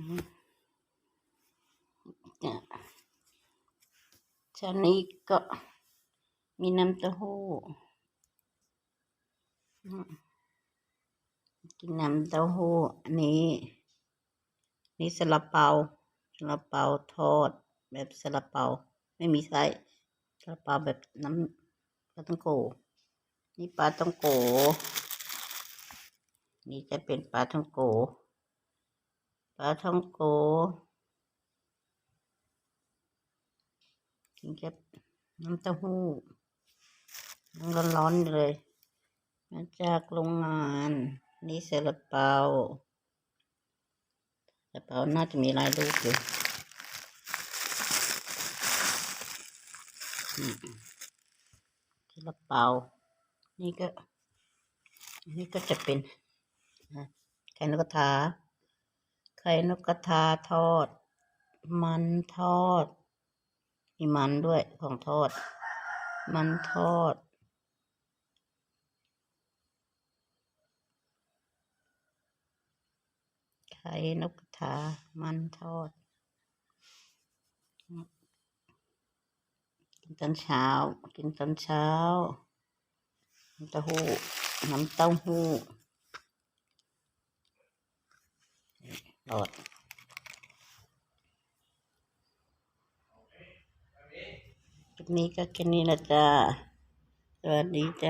อืมเนี่ยชานี้ก็มีน้ำเต้าหู้กินน้ำเต้าหู้อันนี้ นี่ซาลาเปาซาลาเปาทอด แบบซาลาเปา ไม่มีไส้ซาลาเปาแบบน้ำปลาต้องโก นี่ปลาต้องโก นี่จะเป็นปลาท่องโก ปลาท่องโกกินกับน้ำเต้าหู้ร้อนๆเลยมาจากโรงงาน นี่ซาลาเปาซาลาเปาน่าจะมีลายลูกอยู่อืมซาลาเปา นี่ก็ นี่ก็จะเป็นไข่นกกระทา ข่นกกระทาทอด มันทอด มีมันด้วยของทอด มันทอด ไข่นกกระทา มันทอดกินตอนเช้า กินตอนเช้า น้ำเต้าหู้ น้ำเต้าหู้ เอดคลิปนี้ก็แค่นี้ละจ้า สวัสดีจ้า